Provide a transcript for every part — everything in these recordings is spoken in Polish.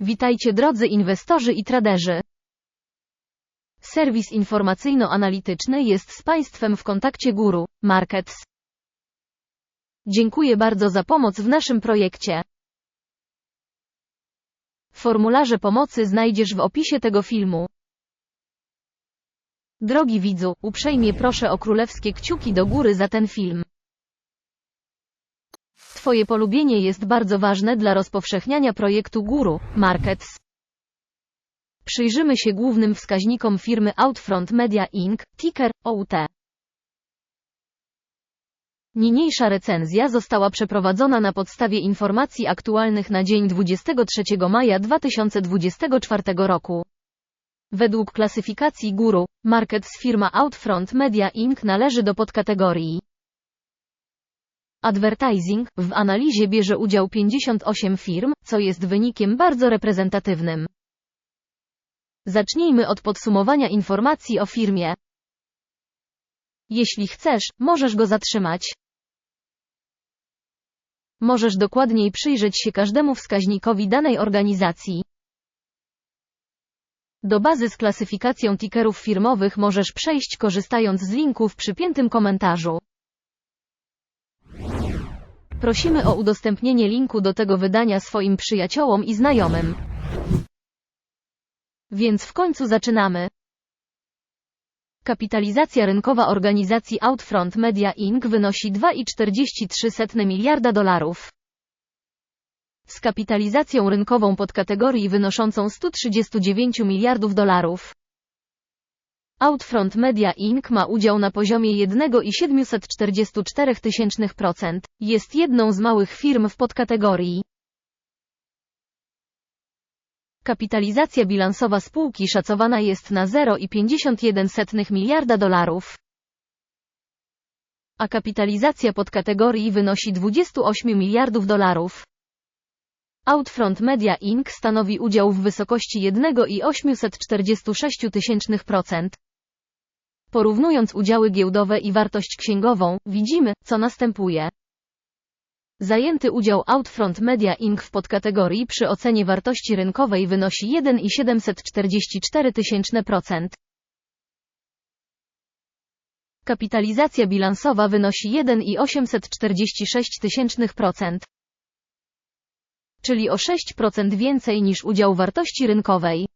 Witajcie drodzy inwestorzy i traderzy. Serwis informacyjno-analityczny jest z Państwem w kontakcie Guru Markets. Dziękuję bardzo za pomoc w naszym projekcie. Formularze pomocy znajdziesz w opisie tego filmu. Drogi widzu, uprzejmie proszę o królewskie kciuki do góry za ten film. Twoje polubienie jest bardzo ważne dla rozpowszechniania projektu Guru Markets. Przyjrzymy się głównym wskaźnikom firmy Outfront Media Inc., ticker OUT. Niniejsza recenzja została przeprowadzona na podstawie informacji aktualnych na dzień 23 maja 2024 roku. Według klasyfikacji Guru, Markets firma Outfront Media Inc. należy do podkategorii Advertising. W analizie bierze udział 58 firm, co jest wynikiem bardzo reprezentatywnym. Zacznijmy od podsumowania informacji o firmie. Jeśli chcesz, możesz go zatrzymać. Możesz dokładniej przyjrzeć się każdemu wskaźnikowi danej organizacji. Do bazy z klasyfikacją tickerów firmowych możesz przejść korzystając z linku w przypiętym komentarzu. Prosimy o udostępnienie linku do tego wydania swoim przyjaciołom i znajomym. Więc w końcu zaczynamy. Kapitalizacja rynkowa organizacji Outfront Media Inc. wynosi 2,43 miliarda dolarów. Z kapitalizacją rynkową podkategorii wynoszącą 139 miliardów dolarów. Outfront Media Inc. ma udział na poziomie 1,744%. Jest jedną z małych firm w podkategorii. Kapitalizacja bilansowa spółki szacowana jest na 0,51 miliarda dolarów. A kapitalizacja podkategorii wynosi 28 miliardów dolarów. Outfront Media Inc. stanowi udział w wysokości 1,846%. Porównując udziały giełdowe i wartość księgową, widzimy, co następuje. Zajęty udział Outfront Media Inc. w podkategorii przy ocenie wartości rynkowej wynosi 1,744%. Kapitalizacja bilansowa wynosi 1,846%. Czyli o 6% więcej niż udział wartości rynkowej.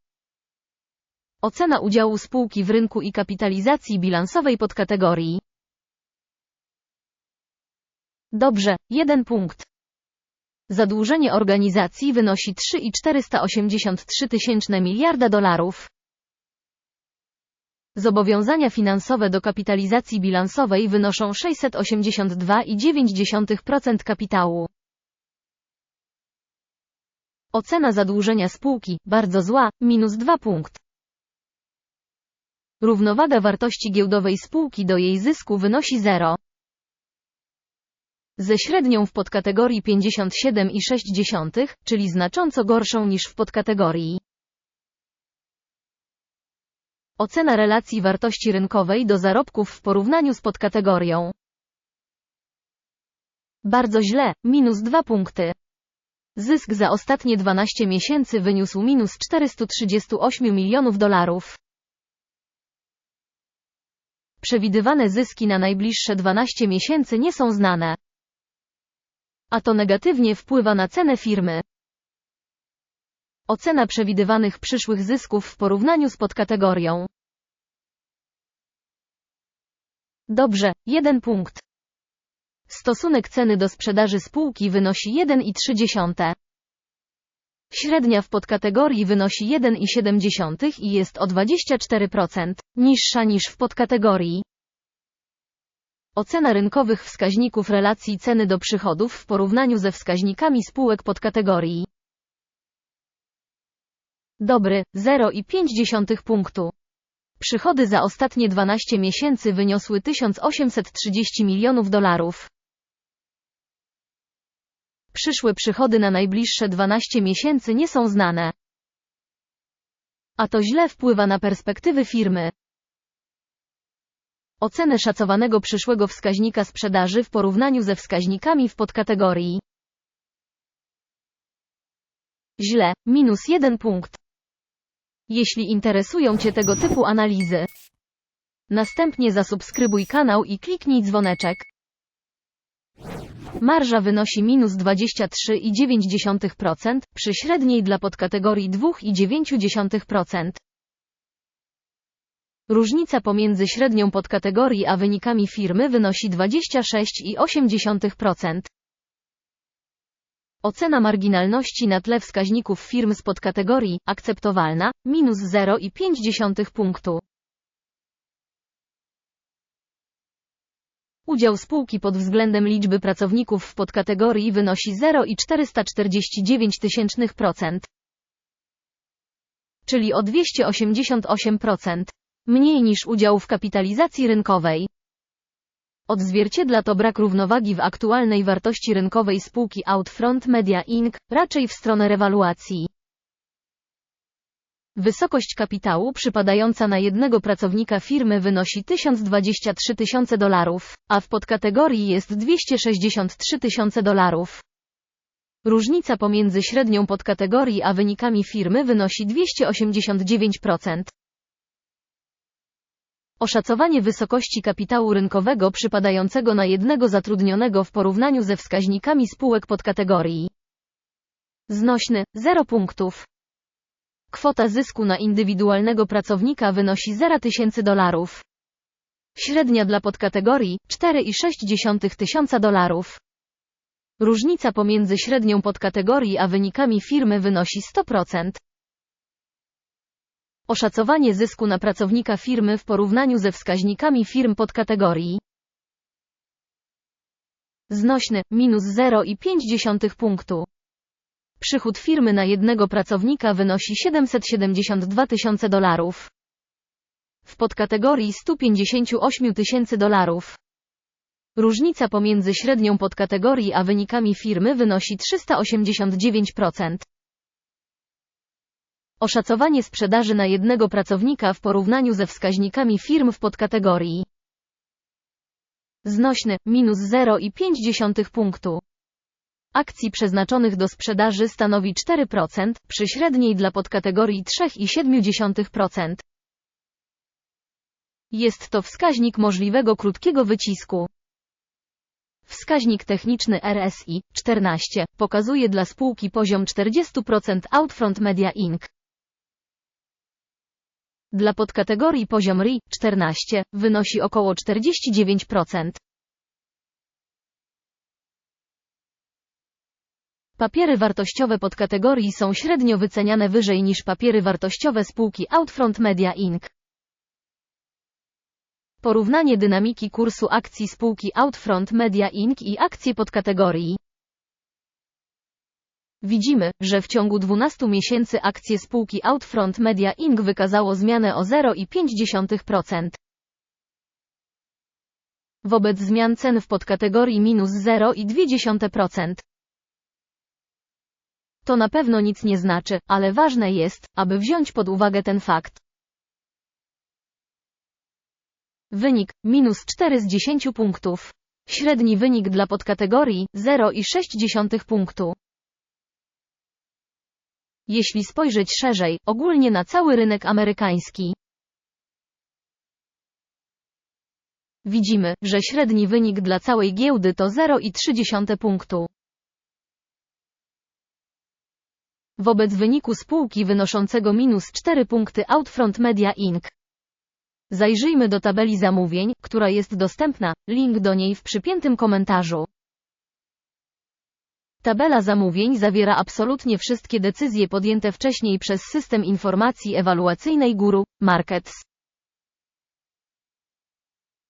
Ocena udziału spółki w rynku i kapitalizacji bilansowej podkategorii. Dobrze, jeden punkt. Zadłużenie organizacji wynosi 3,483 tysięczne miliarda dolarów. Zobowiązania finansowe do kapitalizacji bilansowej wynoszą 682,9% kapitału. Ocena zadłużenia spółki, bardzo zła, minus 2 punkt. Równowaga wartości giełdowej spółki do jej zysku wynosi 0. Ze średnią w podkategorii 57,6, czyli znacząco gorszą niż w podkategorii. Ocena relacji wartości rynkowej do zarobków w porównaniu z podkategorią. Bardzo źle, minus 2 punkty. Zysk za ostatnie 12 miesięcy wyniósł minus 438 milionów dolarów. Przewidywane zyski na najbliższe 12 miesięcy nie są znane. A to negatywnie wpływa na cenę firmy. Ocena przewidywanych przyszłych zysków w porównaniu z podkategorią. Dobrze, jeden punkt. Stosunek ceny do sprzedaży spółki wynosi 1,3. Średnia w podkategorii wynosi 1,7 i jest o 24% niższa niż w podkategorii. Ocena rynkowych wskaźników relacji ceny do przychodów w porównaniu ze wskaźnikami spółek podkategorii. Dobry, 0,5 punktu. Przychody za ostatnie 12 miesięcy wyniosły 1830 milionów dolarów. Przyszłe przychody na najbliższe 12 miesięcy nie są znane. A to źle wpływa na perspektywy firmy. Ocenę szacowanego przyszłego wskaźnika sprzedaży w porównaniu ze wskaźnikami w podkategorii. Źle, minus jeden punkt. Jeśli interesują Cię tego typu analizy, następnie zasubskrybuj kanał i kliknij dzwoneczek. Marża wynosi minus 23,9% przy średniej dla podkategorii 2,9%. Różnica pomiędzy średnią podkategorii a wynikami firmy wynosi 26,8%. Ocena marginalności na tle wskaźników firm z podkategorii akceptowalna minus 0,5 punktu. Udział spółki pod względem liczby pracowników w podkategorii wynosi 0,449%, czyli o 288%, mniej niż udział w kapitalizacji rynkowej. Odzwierciedla to brak równowagi w aktualnej wartości rynkowej spółki Outfront Media Inc., raczej w stronę rewaluacji. Wysokość kapitału przypadająca na jednego pracownika firmy wynosi 1023 tysiące dolarów, a w podkategorii jest 263 tysiące dolarów. Różnica pomiędzy średnią podkategorii a wynikami firmy wynosi 289%. Oszacowanie wysokości kapitału rynkowego przypadającego na jednego zatrudnionego w porównaniu ze wskaźnikami spółek podkategorii. Znośny 0 punktów. Kwota zysku na indywidualnego pracownika wynosi 0 tysięcy dolarów. Średnia dla podkategorii 4,6 tysiąca dolarów. Różnica pomiędzy średnią podkategorii a wynikami firmy wynosi 100%. Oszacowanie zysku na pracownika firmy w porównaniu ze wskaźnikami firm podkategorii. Znośny, minus 0,5 punktu. Przychód firmy na jednego pracownika wynosi 772 tysiące dolarów. W podkategorii 158 tysięcy dolarów. Różnica pomiędzy średnią podkategorii a wynikami firmy wynosi 389%. Oszacowanie sprzedaży na jednego pracownika w porównaniu ze wskaźnikami firm w podkategorii. Znośny, minus 0,5 punktu. Akcji przeznaczonych do sprzedaży stanowi 4%, przy średniej dla podkategorii 3,7%. Jest to wskaźnik możliwego krótkiego wycisku. Wskaźnik techniczny RSI 14 pokazuje dla spółki poziom 40% Outfront Media Inc. Dla podkategorii poziom RI 14 wynosi około 49%. Papiery wartościowe podkategorii są średnio wyceniane wyżej niż papiery wartościowe spółki Outfront Media Inc. Porównanie dynamiki kursu akcji spółki Outfront Media Inc. i akcje podkategorii. Widzimy, że w ciągu 12 miesięcy akcje spółki Outfront Media Inc. wykazało zmianę o 0,5%. Wobec zmian cen w podkategorii minus 0,2%. To na pewno nic nie znaczy, ale ważne jest, aby wziąć pod uwagę ten fakt. Wynik minus 4 z 10 punktów. Średni wynik dla podkategorii 0,6 punktu. Jeśli spojrzeć szerzej, ogólnie na cały rynek amerykański, widzimy, że średni wynik dla całej giełdy to 0,3 punktu. Wobec wyniku spółki wynoszącego minus 4 punkty Outfront Media Inc. Zajrzyjmy do tabeli zamówień, która jest dostępna, link do niej w przypiętym komentarzu. Tabela zamówień zawiera absolutnie wszystkie decyzje podjęte wcześniej przez system informacji ewaluacyjnej Guru Markets.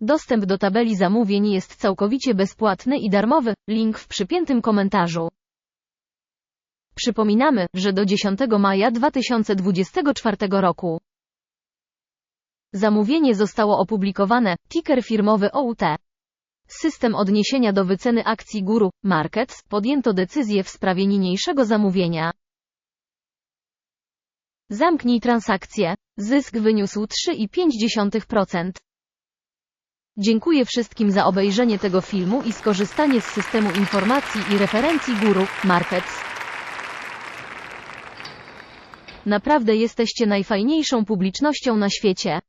Dostęp do tabeli zamówień jest całkowicie bezpłatny i darmowy, link w przypiętym komentarzu. Przypominamy, że do 10 maja 2024 roku zamówienie zostało opublikowane, ticker firmowy OUT. System odniesienia do wyceny akcji Guru Markets podjęto decyzję w sprawie niniejszego zamówienia. Zamknij transakcję. Zysk wyniósł 3,5%. Dziękuję wszystkim za obejrzenie tego filmu i skorzystanie z systemu informacji i referencji Guru Markets. Naprawdę jesteście najfajniejszą publicznością na świecie.